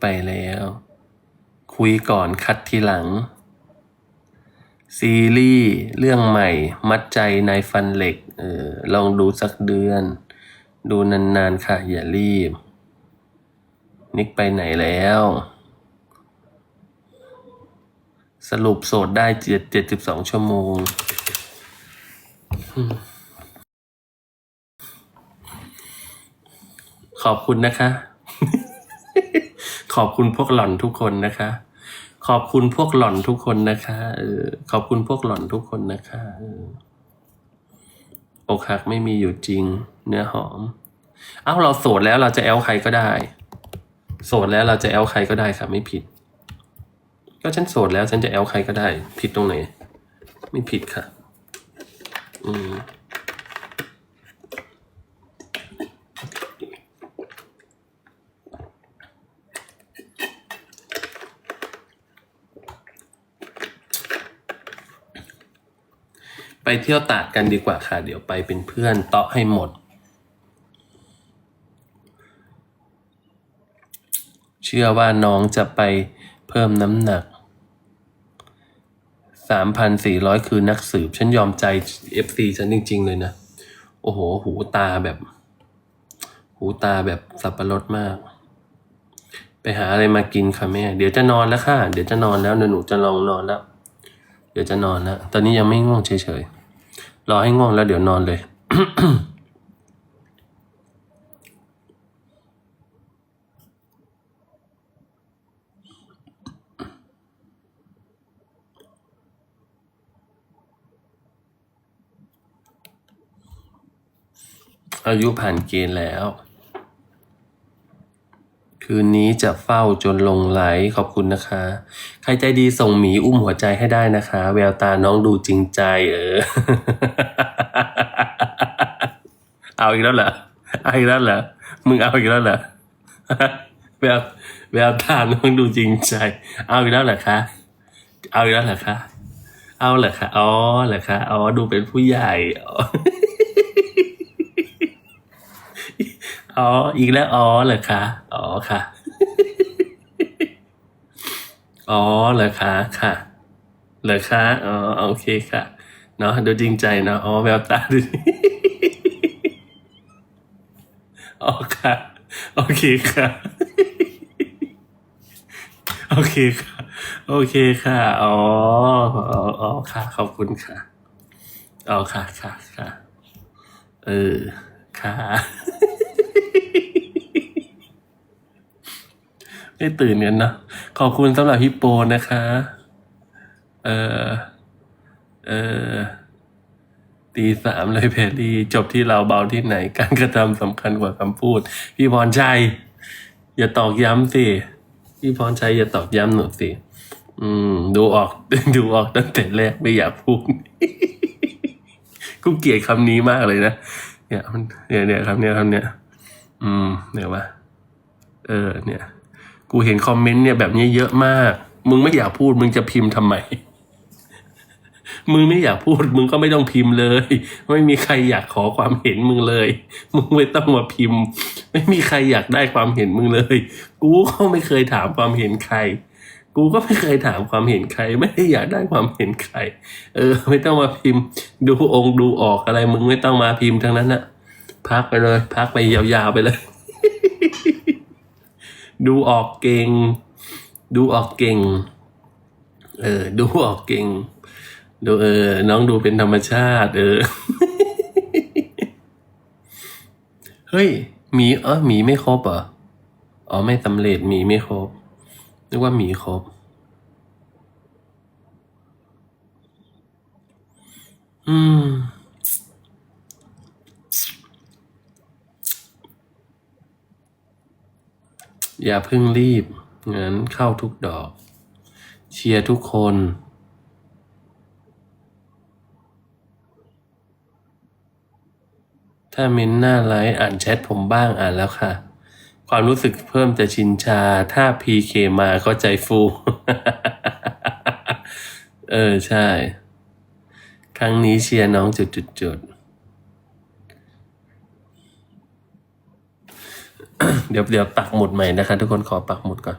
ไปแล้ว คุยก่อนคัดทีหลัง ซีรีส์เรื่องใหม่ มัดใจนายฟันเหล็ก เออ ลองดูสักเดือน ดูนานๆค่ะ อย่ารีบ นิกไปไหนแล้ว สรุปโสดได้เจ็ดเจ็ดสิบสองชั่วโมงขอบคุณนะคะ ขอบคุณพวกหล่อนทุกคนนะคะ ขอบคุณพวกหล่อนทุกคนนะคะเออขอบคุณพวกหล่อนทุกคนนะคะเอออกหักไม่มีอยู่จริง เนื้อหอม เอ้าเราโสดแล้วเราจะแอลใครก็ได้ โสดแล้วเราจะแอลใครก็ได้ค่ะไม่ผิด ก็ฉันโสดแล้วฉันจะแอลใครก็ได้ ผิดตรงไหน ไม่ผิดค่ะ อืม ไปเที่ยวตาดกันดีกว่าค่ะ เดี๋ยวไปเป็นเพื่อนเตาะให้หมด เชื่อว่าน้องจะไปเพิ่มน้ำหนักสามพันสี่ร้อยคือนักสืบ ฉันยอมใจเอฟซีฉันจริง ๆ เลยนะ โอ้โห หูตาแบบ หูตาแบบสับปะรดมาก ไปหาอะไรมากินค่ะแม่ เดี๋ยวจะนอนแล้วค่ะ เดี๋ยวจะนอนแล้วเดี๋ยวหนูจะลองนอนแล้ว เดี๋ยวจะนอนแล้ว ตอนนี้ยังไม่ง่วงเฉยๆ รอให้ง่วงแล้วเดี๋ยวนอนเลยอายุผ่านเกณฑ์แล้ว คืนนี้จะเฝ้าจนลงไหลขอบคุณนะคะ ใครใจดีส่งหมีอุ้มหัวใจให้ได้นะคะ แววตาน้องดูจริงใจ เออ เอาอีกแล้วเหรอเอาอีกแล้วเหรอมึงเอาอีกแล้วเหรอแววแววตาน้องดูจริงใจ เอาอีกแล้วเหรอคะเอาอีกแล้วเหรอคะเอาเหรอคะอ๋อเหรอคะอ๋อดูเป็นผู้ใหญ่อ๋ออีกแล้วอ๋อเหรอคะอ๋อ ค่ะ อ๋อเหรอคะค่ะเหรอคะอ๋อโอเคค่ะเนาะดูจริงใจเนาะอ๋อแววตาดูอ๋อค่ะ โอเคค่ะโอเคค่ะ โอเคค่ะ อ๋อ อ๋ออ๋อค่ะ ขอบคุณค่ะ อ๋อ ค่ะ ค่ะ ค่ะ เออ ค่ะ ไม่ตื่นกันนะ ขอบคุณสำหรับฮิปโปนะคะ เออเออตีสามเลยเพลีจบที่เราเบาที่ไหน การกระทำสำคัญกว่าคำพูด พี่พรชัย อย่าตอกย้ำสิ พี่พรชัยอย่าตอกย้ำหนูสิ อืม ดูออกดูออกตั้งแต่แรกไม่อยากพูดกูเกลียดคำนี้มากเลยนะเนี่ยมันเนี่ยเนี่ยคำเนี้ยคำเนี้ย อืมเดี๋ยวว่าเออเนี่ย กูเห็นคอมเมนต์เนี่ยแบบนี้เยอะมาก มึงไม่อยากพูดมึงจะพิมพ์ทำไม มึงไม่อยากพูด มึงก็ไม่ต้องพิมพ์เลย ไม่มีใครอยากขอความเห็นมึงเลย มึงไม่ต้องมาพิมพ์ ไม่มีใครอยากได้ความเห็นมึงเลย กูก็ไม่เคยถามความเห็นใคร กูก็ไม่เคยถามความเห็นใคร ไม่ได้อยากได้ความเห็นใคร เออ ไม่ต้องมาพิมพ์ ดูองค์ดูออกอะไร มึงไม่ต้องมาพิมพ์ทั้งนั้นนะพักไปเลย พักไปยาวๆไปเลย ดูออกเก่ง ดูออกเก่ง เออ ดูออกเก่ง ดูเออ น้องดูเป็นธรรมชาติ เออ เฮ้ยหมีเออหมีไม่ครบเหรอ อ๋อ ไม่สำเร็จหมีไม่ครบ นึกว่าหมีครบอืม อย่าเพิ่งรีบงั้นเข้าทุกดอก เชียร์ทุกคน ถ้าเม้นหน้าไลฟ์อ่านแชทผมบ้างอ่านแล้วค่ะ ความรู้สึกเพิ่มจะชินชา ถ้าพีเคมาก็ใจฟู เออ ใช่ ครั้งนี้เชียร์น้องจุดจุดจุดๆ เดี๋ยวเดี๋ยวปักหมุดใหม่นะคะ ทุกคนขอปักหมุดก่อน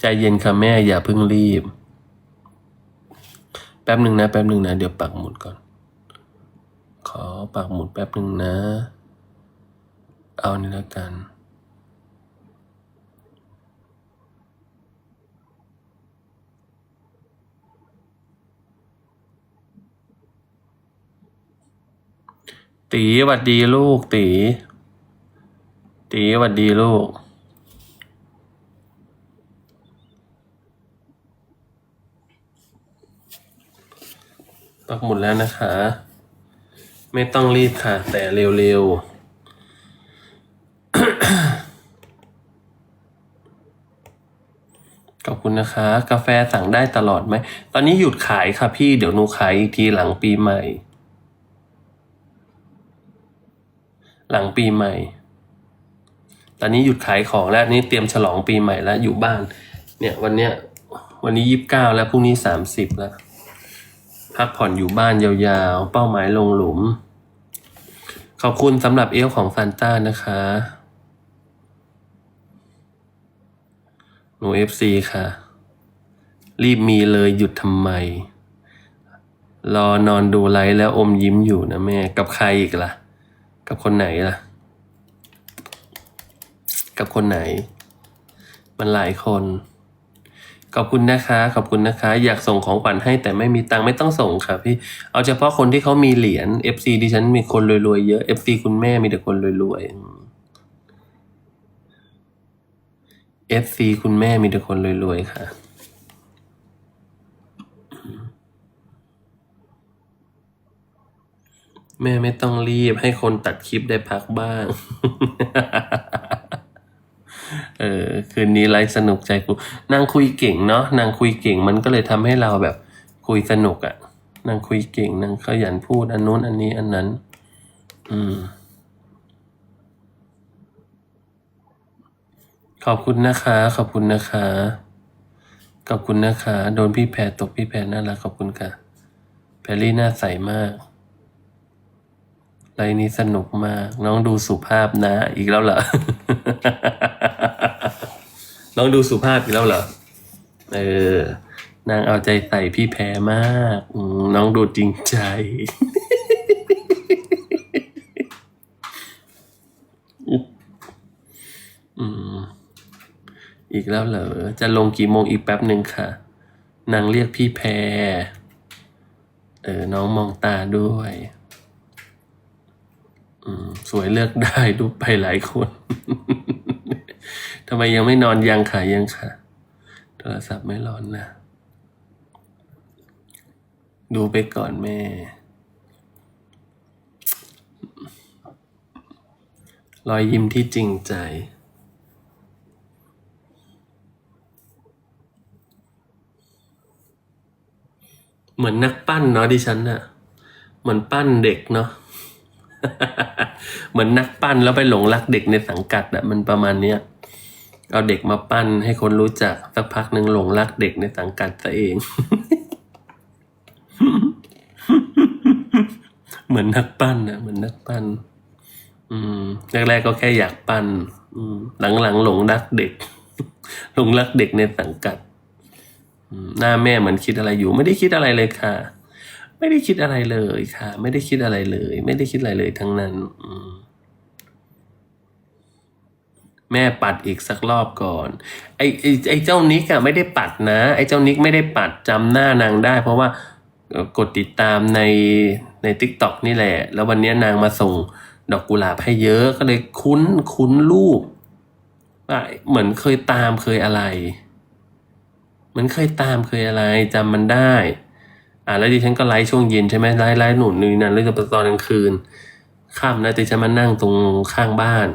ใจเย็นค่ะแม่อย่าเพิ่งรีบ แป๊บหนึ่งนะ แป๊บหนึ่งนะ เดี๋ยวปักหมุดก่อน ขอปักหมุดแป๊บหนึ่งนะ เอานี่แล้วกันตีหวัดดีลูกตี ตีหวัดดีลูก ปักหมุดแล้วนะคะ ไม่ต้องรีบค่ะ แต่เร็วๆ ขอบคุณนะคะ กาแฟสั่งได้ตลอดไหม ตอนนี้หยุดขายค่ะพี่ เดี๋ยวหนูขายอีกทีหลังปีใหม่ หลังปีใหม่ ตอนนี้หยุดขายของแล้วนี่เตรียมฉลองปีใหม่แล้วอยู่บ้าน เนี่ยวันเนี้ยวันนี้ยี่สิบเก้าแล้วพรุ่งนี้สามสิบแล้ว พักผ่อนอยู่บ้านยาวๆ เป้าหมายลงหลุม ขอบคุณสำหรับเอลของซานต้านะคะหนูเอฟซีค่ะ รีบมีเลยหยุดทำไม รอนอนดูไลฟ์แล้วอมยิ้มอยู่นะแม่ กับใครอีกล่ะ กับคนไหนล่ะ กับคนไหน มันหลายคน ขอบคุณนะคะ ขอบคุณนะคะ อยากส่งของขวัญให้แต่ไม่มีตังค์ไม่ต้องส่งค่ะพี่เอาเฉพาะคนที่เขามีเหรียญ FC ดิฉันมีคนรวยๆเยอะ FC คุณแม่มีแต่คนรวยๆ FC คุณแม่มีแต่คนรวยๆค่ะแม่ไม่ต้องรีบให้คนตัดคลิปได้พักบ้าง เออคืนนี้ไลฟ์สนุกใจกูนางคุยเก่งเนาะนางคุยเก่งมันก็เลยทำให้เราแบบคุยสนุกอะ่ะนางคุยเก่งนางขยันพูดอันนู้นอันนี้อันนั้น อืม ขอบคุณนะคะ ขอบคุณนะคะ ขอบคุณนะคะ โดนพี่แพรตกพี่แพรน่ารักขอบคุณค่ะแพรรี่น้าใสมากไลน์นี้สนุกมาก น้องดูสุภาพนะ อีกแล้วเหรอ น้องดูสุภาพอีกแล้วเหรอ เออ นางเอาใจใส่พี่แพรมากน้องดูจริงใจอืมอีกแล้วเหรอ จะลงกี่โมงอีกแป๊บหนึ่งค่ะ นางเรียกพี่แพร เออ น้องมองตาด้วยอืมสวยเลือกได้ดูไปหลายคน ทำไมยังไม่นอนยังค่ะยังค่ะ โทรศัพท์ไม่ร้อนนะ ดูไปก่อนแม่ รอยยิ้มที่จริงใจเหมือนนักปั้นเนาะดิฉันน่ะเหมือนปั้นเด็กเนาะเหมือนนักปั้นแล้วไปหลงรักเด็กในสังกัดอะมันประมาณเนี้ย เอาเด็กมาปั้นให้คนรู้จักสักพักหนึ่งหลงรักเด็กในสังกัดซะเอง เหมือนนักปั้นอะเหมือนนักปั้น อืมแรกๆก็แค่อยากปั้น อืม หลังๆหลงรักเด็ก หลงรักเด็กในสังกัดหน้าแม่เหมือนคิดอะไรอยู่ ไม่ได้คิดอะไรเลยค่ะ ไม่ได้คิดอะไรเลยค่ะ ไม่ได้คิดอะไรเลย ไม่ได้คิดอะไรเลยทั้งนั้น อืม แม่ปัดอีกสักรอบก่อน ไอ้ไอ้ไอ้เจ้านิกอะไม่ได้ปัดนะ ไอ้เจ้านิกไม่ได้ปัดจำหน้านางได้ เพราะว่ากดติดตามในในทิกตอกนี่แหละ แล้ววันนี้นางมาส่งดอกกุหลาบให้เยอะก็เลยคุ้นคุ้นรูปว่าเหมือนเคยตามเคยอะไร เหมือนเคยตามเคยอะไรจำมันได้ อ่าแล้วดิฉันก็ไลฟ์ช่วงเย็นใช่ไหมไลฟ์ไลฟ์หนุนนี่นั่นเรื่องตอนกลางคืนค่ำนะดิฉันมานั่งตรงข้างบ้าน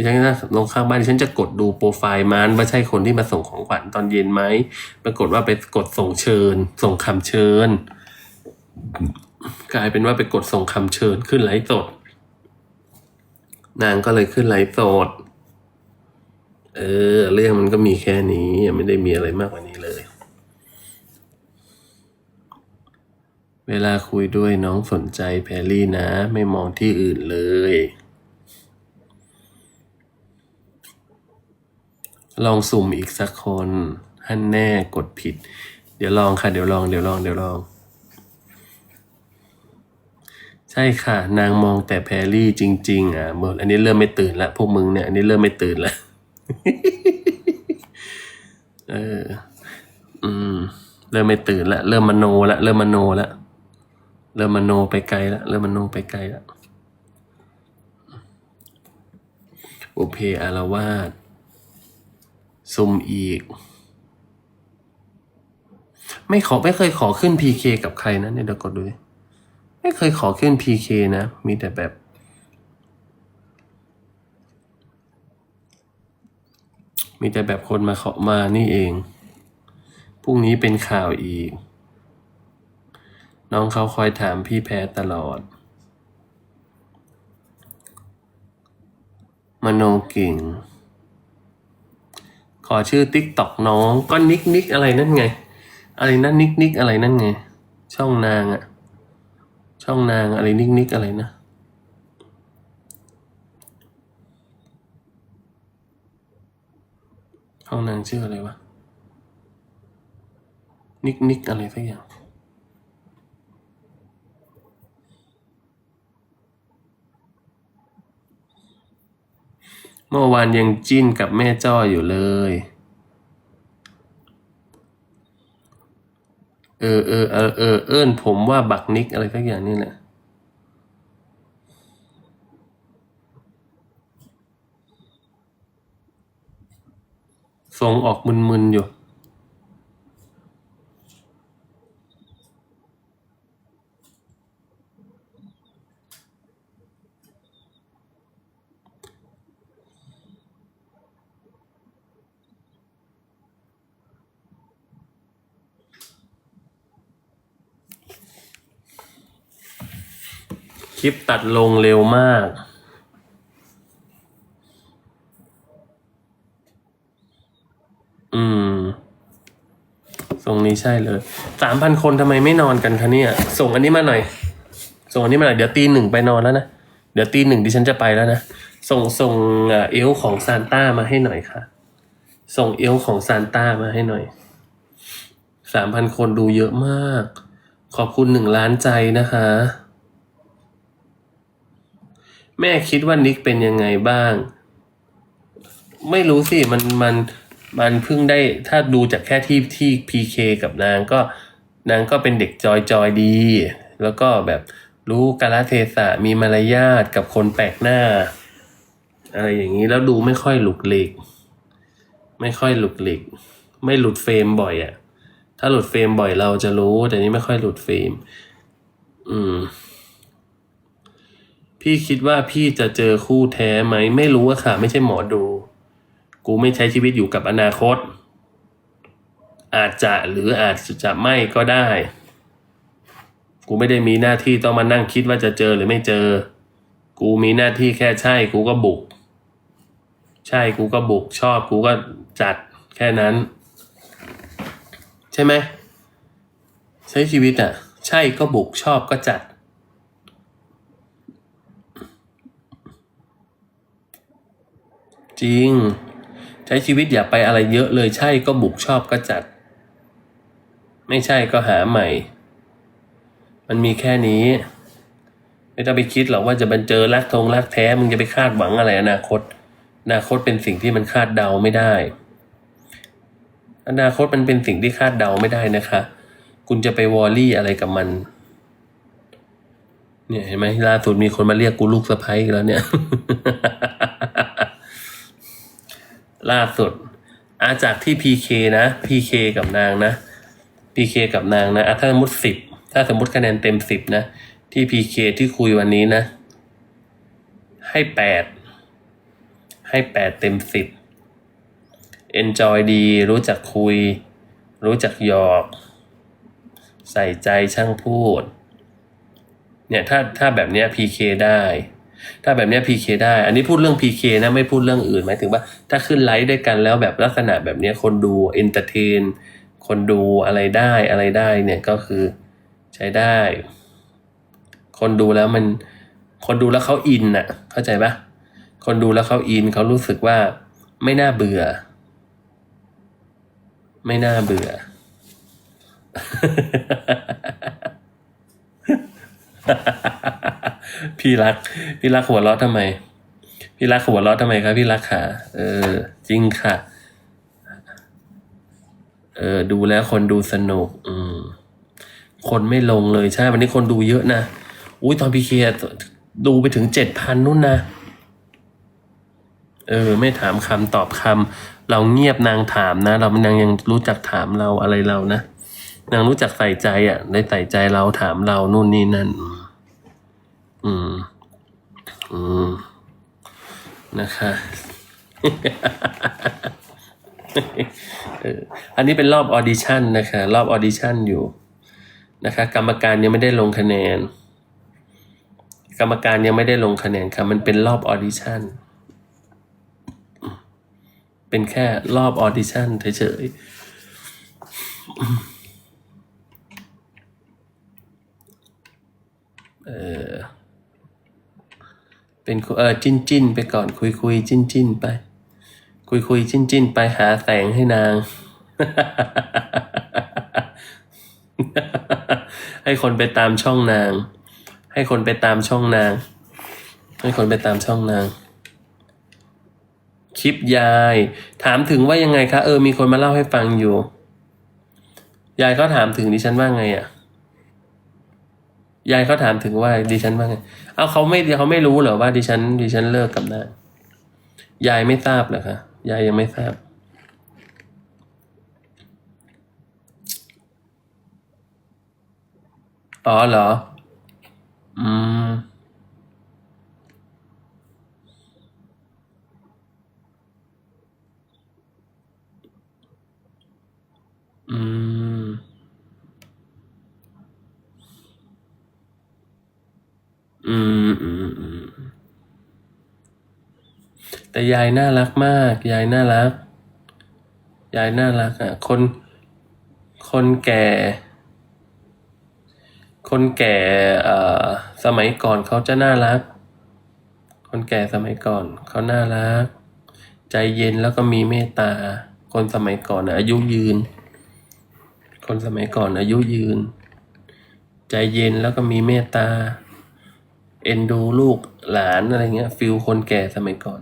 ดิฉันก็นั่งลงข้างบ้านดิฉันจะกดดูโปรไฟล์มันว่าใช่คนที่มาส่งของขวัญตอนเย็นไหมปรากฏว่าไปกดส่งเชิญ ส่งคำเชิญ กลายเป็นว่าไปกดส่งคำเชิญขึ้นไลฟ์สด นางก็เลยขึ้นไลฟ์สด เออ เรื่องมันก็มีแค่นี้ยังไม่ได้มีอะไรมากกว่านี้เลย เวลาคุยด้วยน้องสนใจแพรรี่นะ ไม่มองที่อื่นเลย ลองสุ่มอีกสักคนฮันแน่กดผิด เดี๋ยวลองค่ะ เดี๋ยวลอง เดี๋ยวลอง เดี๋ยวลอง ใช่ค่ะ นางมองแต่แพรรี่จริง ๆ อะหมดอันนี้เริ่มไม่ตื่นละพวกมึงเนี่ย อันนี้เริ่มไม่ตื่นละเออ อืม เริ่มไม่ตื่นละ เริ่มมโนละ เริ่มมโนละ เริ่มมโนไปไกลละ เริ่มมโนไปไกลละ โอเพอารวาส ซุ่มอีก ไม่ขอไม่เคยขอขึ้นพีเคกับใครนะเนี่ยเดี๋ยวกดดู ไม่เคยขอขึ้นพีเคนะ มีแต่แบบ มีแต่แบบคนมาขอมานี่เอง พรุ่งนี้เป็นข่าวอีก น้องเขาคอยถามพี่แพ้ตลอด มโนเก่ง ขอชื่อติ๊กตอกน้องก็นิกนิกอะไรนั่นไง อะไรนั่นนิกนิกอะไรนั่นไง ช่องนางอะช่องนางอะไรนิกนิกอะไรนะช่องนางชื่ออะไรวะนิกนิกอะไรสักอย่าง เมื่อวานยังจิ้นกับแม่จ้ออยู่เลย เออเออเออเออเอิ้นผมว่าบักนิกอะไรสักอย่างนี่แหละทรงออกมึนๆอยู่ ลิปตัดลงเร็วมาก อืม ทรงนี้ใช่เลย สามพันคนทำไมไม่นอนกันคะเนี่ย ส่งอันนี้มาหน่อย ส่งอันนี้มาหน่อย เดี๋ยวตีหนึ่งไปนอนแล้วนะ เดี๋ยวตีหนึ่งดิฉันจะไปแล้วนะ ส่งส่งเอ่อเอลของซานต้ามาให้หน่อยค่ะ ส่งเอลของซานต้ามาให้หน่อย สามพันคนดูเยอะมาก ขอบคุณหนึ่งล้านใจนะคะ แม่คิดว่านิกเป็นยังไงบ้าง ไม่รู้สิ มันมันมันเพิ่งได้ถ้าดูจากแค่ที่ที่พีเคกับนางก็นางก็เป็นเด็กจอยจอยดี แล้วก็แบบรู้กาลเทศะมีมารยาทกับคนแปลกหน้าอะไรอย่างนี้แล้วดูไม่ค่อยหลุกหลีกไม่ค่อยหลุกหลีกไม่หลุดเฟรมบ่อยอะ่ะ ถ้าหลุดเฟรมบ่อยเราจะรู้ แต่นี้ไม่ค่อยหลุดเฟรม อืม พี่คิดว่าพี่จะเจอคู่แท้ไหม ไม่รู้อะค่ะ ไม่ใช่หมอดู กูไม่ใช้ชีวิตอยู่กับอนาคต อาจจะหรืออาจจะไม่ก็ได้ กูไม่ได้มีหน้าที่ต้องมานั่งคิดว่าจะเจอหรือไม่เจอ กูมีหน้าที่แค่ใช่ กูก็บุก ใช่กูก็บุกชอบกูก็จัดแค่นั้น ใช่ไหมใช้ชีวิตอะใช่ก็บุกชอบก็จัด จริง ใช้ชีวิตอย่าไปอะไรเยอะเลยใช่ก็บุกชอบก็จัด ไม่ใช่ก็หาใหม่ มันมีแค่นี้ ไม่ต้องไปคิดหรอกว่าจะบันเจอรักทงรักแท้มึงจะไปคาดหวังอะไรอนาคต อนาคตเป็นสิ่งที่มันคาดเดาไม่ได้ อนาคตมันเป็นสิ่งที่คาดเดาไม่ได้นะคะ คุณจะไปวอลลี่อะไรกับมันเนี่ยเห็นไหมล่าสุดมีคนมาเรียกกูลูกสะใภ้อีกแล้วเนี่ย ล่าสุดอาจากที่พีเคนะพีเคกับนางนะพีเคกับนางนะถ้าสมมติสิบถ้าสมมติคะแนนเต็มสิบนะ ที่พีเคที่คุยวันนี้นะ ให้แปดให้แปดเต็มสิบ enjoy ดี รู้จักคุย รู้จักหยอก ใส่ใจช่างพูด เนี่ยถ้าถ้าแบบเนี้ย PK ได้ ถ้าแบบนี้ย PK ได้ อันนี้พูดเรื่อง PK นะไม่พูดเรื่องอื่นหมายถึงว่า ถ้าขึ้นไลฟ์ด้วยกันแล้วแบบลักษณะแบบนี้คนดูเอนเตอร์เทนคนดูอะไรได้อะไรได้เนี่ยก็คือใช้ได้ คนดูแล้วมัน คนดูแล้วเขาอินน่ะ เข้าใจปะคนดูแล้วเขาอินเขารู้สึกว่าไม่น่าเบื่อ ไม่น่าเบื่อ พี่รัก พี่รักหัวเราะทำไม พี่รักหัวเราะทำไมครับ พี่รักขาเออ จริงค่ะ เออ ดูแล้วคนดูสนุก อืม คนไม่ลงเลยใช่ วันนี้คนดูเยอะนะ อุ้ยตอนพีเคดูไปถึงเจ็ดพันนู่นนะ เออ ไม่ถามคำตอบคำเราเงียบนางถามนะ เรานางยังรู้จักถามเราอะไรเรานะนางรู้จักใส่ใจอะได้ใส่ใจเราถามเรานู่นนี่นั่น อืม อืม นะคะอออันนี้เป็นรอบออดิชั่นนะคะ รอบออดิชั่นอยู่นะคะ กรรมการยังไม่ได้ลงคะแนน กรรมการยังไม่ได้ลงคะแนนค่ะ มันเป็นรอบออดิชั่นเป็นแค่รอบออดิชั่นเฉยๆเออ เป็นเออจิ้นจิ้นไปก่อนคุยคุยจิ้นจิ้นไป คุยคุยจิ้นจิ้นไปหาแสงให้นาง ให้คนไปตามช่องนาง ให้คนไปตามช่องนาง ให้คนไปตามช่องนางคลิปยาย ถามถึงว่ายังไงคะเออมีคนมาเล่าให้ฟังอยู่ ยายเขาถามถึงดิฉันว่าไงอะ่ะ ยายเขาถามถึงว่าดิฉันว่าไง เอาเขาไม่เขาไม่รู้เหรอว่าดิฉันดิฉันเลิกกับนางยายไม่ทราบเหรอคะยายยังไม่ทราบ อ๋อเหรอ อืม อืม อืมอืมอืมแต่ยายน่ารักมาก ยายน่ารัก ยายน่ารักอะ คน คนแก่ คนแก่เอ่อสมัยก่อนเขาจะน่ารัก คนแก่สมัยก่อนเขาน่ารัก ใจเย็นแล้วก็มีเมตตา คนสมัยก่อนนะอายุยืน คนสมัยก่อนอายุยืน ใจเย็นแล้วก็มีเมตตา เอ็นดูลูกหลานอะไรเงี้ยฟิลคนแก่สมัยก่อน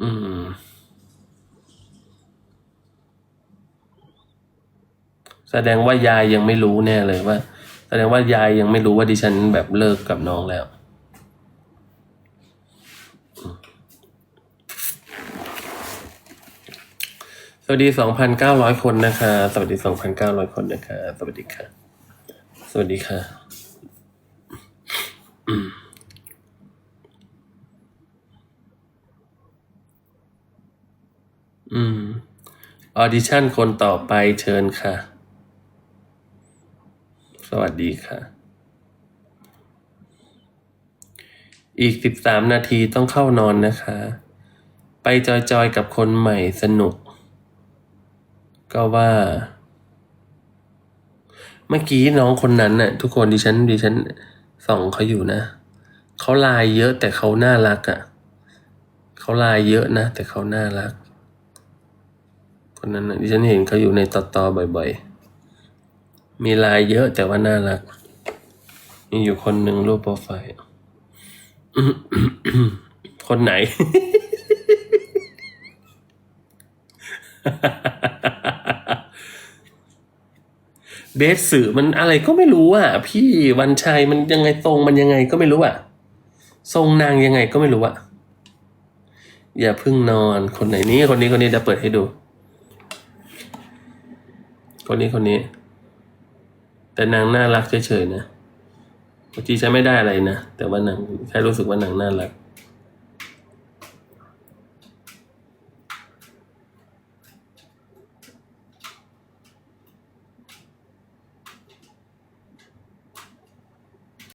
อืม แสดงว่ายายยังไม่รู้แน่เลยว่า แสดงว่ายายยังไม่รู้ว่าดิฉันแบบเลิกกับน้องแล้ว สวัสดีสองพันเก้าร้อยคนนะคะ สวัสดีสองพันเก้าร้อยคนนะคะ สวัสดีค่ะ สวัสดีค่ะ อืม ออดิชั่นคนต่อไปเชิญค่ะ สวัสดีค่ะ อีกสิบสามนาทีต้องเข้านอนนะคะ ไปจอยๆกับคนใหม่สนุก ก็ว่า เมื่อกี้น้องคนนั้นน่ะ ทุกคนดิฉันดิฉันส่องเขาอยู่นะเขาลายเยอะแต่เขาน่ารักอะ่ะเขาลายเยอะนะแต่เขาน่ารัก คนนั้นน่ะดิฉันเห็นเขาอยู่ในต่อต่อๆบ่อย ๆ มีลายเยอะแต่ว่าน่ารัก มีอยู่คนหนึ่งรูปโปรไฟล์คนไหน เบสสื่อมันอะไรก็ไม่รู้อะ พี่วันชัยมันยังไงทรงมันยังไงก็ไม่รู้อะ ทรงนางยังไงก็ไม่รู้อะ อย่าพิ่งนอนคนไหนนี่คนนี้คนนี้จะเปิดให้ดู คนนี้คนนี้ แต่นางน่ารักเฉยๆนะบางทีใช้ไม่ได้อะไรนะ แต่ว่านางแค่รู้สึกว่านางน่ารัก